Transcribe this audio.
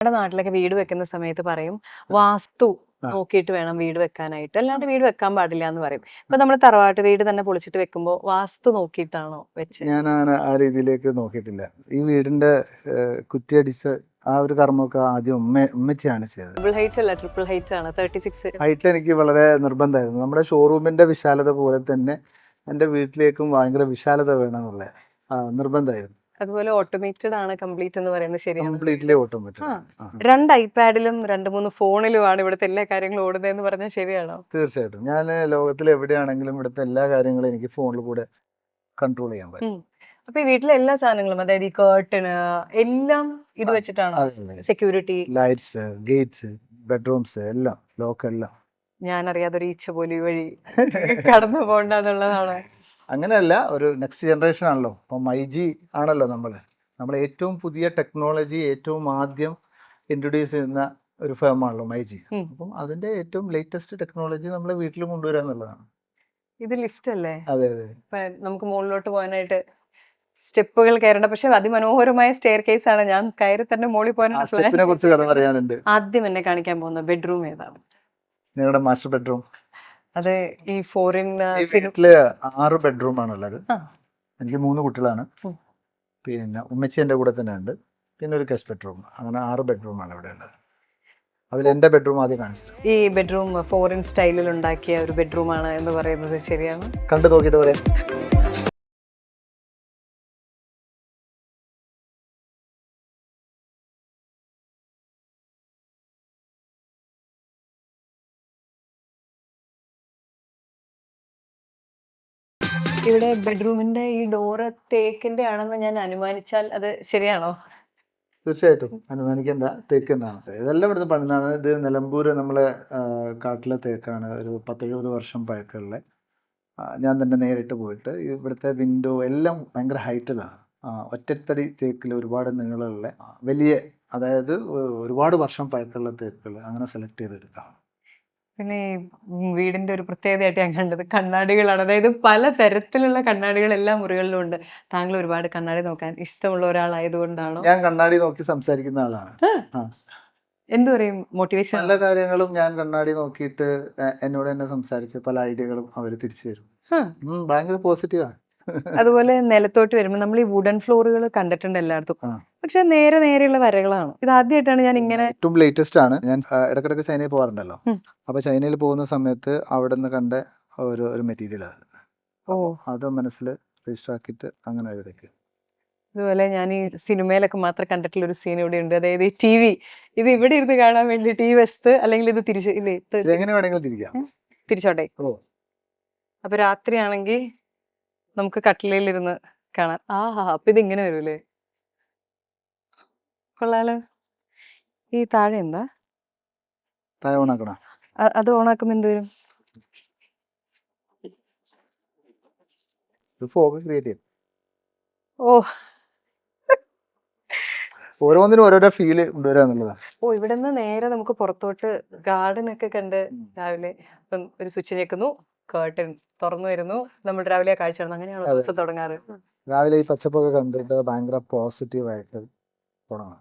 നമ്മുടെ നാട്ടിലൊക്കെ വീട് വെക്കുന്ന സമയത്ത് പറയും വാസ്തു. നോക്കിയിട്ട് വേണം വീട് വെക്കാനായിട്ട്. അല്ലാണ്ട് വീട് വെക്കാൻ പാടില്ല എന്ന് പറയും ഇപ്പൊ നമ്മൾ തറവാട്ട് വീട് തന്നെ പൊളിച്ചിട്ട് വെക്കുമ്പോ വാസ്തു നോക്കിയിട്ടാണോ വെച്ച്? ഞാൻ ആ രീതിയിലേക്ക് നോക്കിയിട്ടില്ല. ഈ വീടിന്റെ കുറ്റിയടിച്ച് ആ ഒരു കർമ്മമൊക്കെ ആദ്യം ഉമ്മ ഉമ്മച്ചിയാണ് ചെയ്തത്. ഡബിൾ ഹൈറ്റ് അല്ല ട്രിപ്പിൾ ഹൈറ്റ് ആണ്. തേർട്ടി സിക്സ് ഹൈറ്റ് എനിക്ക് വളരെ നിർബന്ധമായിരുന്നു. നമ്മുടെ ഷോറൂമിന്റെ വിശാലത പോലെ തന്നെ എന്റെ വീട്ടിലേക്കും ഭയങ്കര വിശാലത വേണമെന്നുള്ള നിർബന്ധമായിരുന്നു. അതുപോലെ ഓട്ടോമേറ്റഡ് ആണ് കംപ്ലീറ്റ് എന്ന് പറയുന്നത് ശരിയാണ്. രണ്ട് ഐപാഡിലും രണ്ട് മൂന്ന് ഫോണിലുമാണ് ഇവിടുത്തെ എല്ലാ കാര്യങ്ങളും ഓടുന്നതെന്ന് പറഞ്ഞാൽ ശരിയാണോ? തീർച്ചയായിട്ടും. ഞാൻ ലോകത്തിൽ എവിടെയാണെങ്കിലും ഇവിടുത്തെ എല്ലാ കാര്യങ്ങളും എനിക്ക് ഫോണിൽ കൂടെ കൺട്രോൾ ചെയ്യാൻ പറ്റും. അപ്പൊ ഈ വീട്ടിലെ എല്ലാ സാധനങ്ങളും അതായത് ഈ കേർട്ടന് എല്ലാം ഇത് വെച്ചിട്ടാണ് സെക്യൂരിറ്റി ലൈറ്റ്സ് ഗേറ്റ്സ് ബെഡ്റൂംസ് എല്ലാം ലോക്ക് എല്ലാം. ഞാൻ അറിയാതെ ഒരു ഈച്ച പോലും ഈ വഴി കടന്നു പോകണ്ടെന്നുള്ളതാണ് അങ്ങനെയല്ല ഒരു നെക്സ്റ്റ് ജനറേഷൻ ആണല്ലോ. ഇപ്പം ഐ ജി ആണല്ലോ നമ്മൾ നമ്മൾ ഏറ്റവും പുതിയ ടെക്നോളജി ഏറ്റവും ആദ്യം ഇൻട്രൊഡ്യൂസ് ചെയ്യുന്ന ഒരു ഫേം ആണല്ലോ മൈ ജി അപ്പം അതിന്റെ ഏറ്റവും ലേറ്റസ്റ്റ് ടെക്നോളജി നമ്മളെ വീട്ടിൽ കൊണ്ടുവരിക എന്നുള്ളതാണ്. ഇത് ലിഫ്റ്റ് അല്ലേ? അതെ അതെ. നമുക്ക് മുകളിലോട്ട് പോകാനായിട്ട് സ്റ്റെപ്പുകൾ കയറേണ്ട. പക്ഷെ അതിമനോഹരമായ സ്റ്റെയർ കേസ് ആണ്. ഞാൻ കയറി തന്നെ കഥ പറയാനുണ്ട്. ആദ്യം എന്നെ കാണിക്കാൻ പോകുന്ന ബെഡ്റൂം ഏതാണ്? ഞങ്ങളുടെ മാസ്റ്റർ ബെഡ്റൂം അത് ഈ ഫോറിൻ ഈ വീട്ടിൽ ആറ് ബെഡ്റൂം ആണുള്ളത്. എനിക്ക് മൂന്ന് കുട്ടികളാണ്. പിന്നെ ഉമ്മച്ചി എന്റെ കൂടെ തന്നെ ഉണ്ട്. പിന്നെ ഒരു ഗസ്റ്റ് ബെഡ്റൂം അങ്ങനെ ആറ് ബെഡ്റൂം ആണ് ഇവിടെ ഉള്ളത്. അതിൽ എന്റെ ബെഡ്റൂം ആദ്യം കാണിച്ചത് ഈ ബെഡ്റൂം ഫോറിൻ സ്റ്റൈലിൽ ഉണ്ടാക്കിയ ഒരു ബെഡ്റൂം ആണ് എന്ന് പറയുന്നത് ശരിയാണ്? കണ്ടു നോക്കിയിട്ട് പറയാം. ഇവിടെ ബെഡ്റൂമിന്റെ ഈ ഡോറ് തേക്കിന്റെ ആണെന്ന് ഞാൻ അനുമാനിച്ചാൽ അത് ശരിയാണോ? തീർച്ചയായിട്ടും. അനുമാനിക്കേണ്ട. തേക്ക് തന്നെയാണ് ഇതെല്ലാം ഇവിടുന്ന് പണിതാണ്. ഇത് നിലമ്പൂര് നമ്മളെ കാട്ടിലെ തേക്കാണ്. ഒരു പത്തെഴുപത് വർഷം പഴക്കമുള്ള. ഞാൻ തന്നെ നേരിട്ട് പോയിട്ട് ഇവിടുത്തെ വിൻഡോ എല്ലാം ഭയങ്കര ഹൈറ്റിലാണ്. ഒറ്റത്തടി തേക്കിൽ ഒരുപാട് നീളമുള്ള വലിയ അതായത് ഒരുപാട് വർഷം പഴക്കമുള്ള തേക്കുകൾ അങ്ങനെ സെലക്ട് ചെയ്തെടുക്കാം പിന്നെ ഈ വീടിന്റെ ഒരു പ്രത്യേകതയായിട്ട് ഞാൻ കണ്ടത് കണ്ണാടികളാണ്. അതായത് പല തരത്തിലുള്ള കണ്ണാടികൾ എല്ലാ മുറികളിലും ഉണ്ട്. താങ്കൾ ഒരുപാട് കണ്ണാടി നോക്കാൻ ഇഷ്ടമുള്ള ഒരാളായതുകൊണ്ടാണോ? ഞാൻ കണ്ണാടി നോക്കി സംസാരിക്കുന്ന ആളാണ്. എന്തു പറയും? മോട്ടിവേഷൻ പല കാര്യങ്ങളും ഞാൻ കണ്ണാടി നോക്കിയിട്ട് എന്നോട് തന്നെ സംസാരിച്ച് പല ഐഡിയകളും അവർ തിരിച്ചു തരും. ഭയങ്കര പോസിറ്റീവാണ് അതുപോലെ നിലത്തോട്ട് വരുമ്പോൾ നമ്മൾ ഈ വുഡൻ ഫ്ലോറുകൾ കണ്ടിട്ടുണ്ട് എല്ലായിടത്തും. പക്ഷെ നേരെ നേരെയുള്ള വരകളാണ്. ഇത് ആദ്യമായിട്ടാണ് ഞാൻ ഇങ്ങനെ ഏറ്റവും ലേറ്റസ്റ്റ് ആണ്. ഞാൻ ഇടക്കിടക്ക് ചൈനയിൽ പോകാറുണ്ടല്ലോ. അപ്പൊ ചൈനയിൽ പോകുന്ന സമയത്ത് അവിടെ നിന്ന് കണ്ട ഒരു ഒരു മെറ്റീരിയൽ ഓ. അത് മനസ്സിൽ രജിസ്റ്റർ ആക്കിയിട്ട് അങ്ങനെ ഇവിടേക്ക്. അതുപോലെ ഞാൻ ഈ സിനിമയിലൊക്കെ മാത്രം കണ്ടിട്ടുള്ള ഒരു സീൻ ഇവിടെ ഉണ്ട്. അതായത് ഈ ടി വി ഇത് ഇവിടെ ഇരുന്ന് കാണാൻ വേണ്ടി ടി വി വശത്ത് അല്ലെങ്കിൽ ഇത് തിരിച്ച് ഇല്ലേ എങ്ങനെ വേണമെങ്കിലും തിരിക്കാം. തിരിച്ചോട്ടെ. അപ്പൊ രാത്രിയാണെങ്കിൽ നമുക്ക് കട്ടിലയിലിരുന്ന് കാണാൻ ആ ഹാ അപ്പൊ ഇത് ഇങ്ങനെ വരൂലേ കൊള്ളാലോ. ഈ താഴെ എന്താ? താഴെ ഓണാക്കണ? അത് ഓണാക്കുമ്പോ എന്ത് വരും? ഓ. ഓരോന്നിനും ഓരോരോ ഫീൽ ഓ നേരെ നമുക്ക് പുറത്തോട്ട് ഗാർഡൻ ഒക്കെ കണ്ട്. രാവിലെ ഇപ്പം ഒരു സ്വിച്ച് ഞെക്കുന്നു കേർട്ടൻ തുറന്നു വരുന്നു. നമ്മൾ രാവിലെ കാഴ്ച അങ്ങനെയാണ് ദിവസം തുടങ്ങാറ്? രാവിലെ ഈ പച്ചപ്പൊക്കെ കണ്ടിട്ട് ഭയങ്കര പോസിറ്റീവായിട്ട് തുടങ്ങാം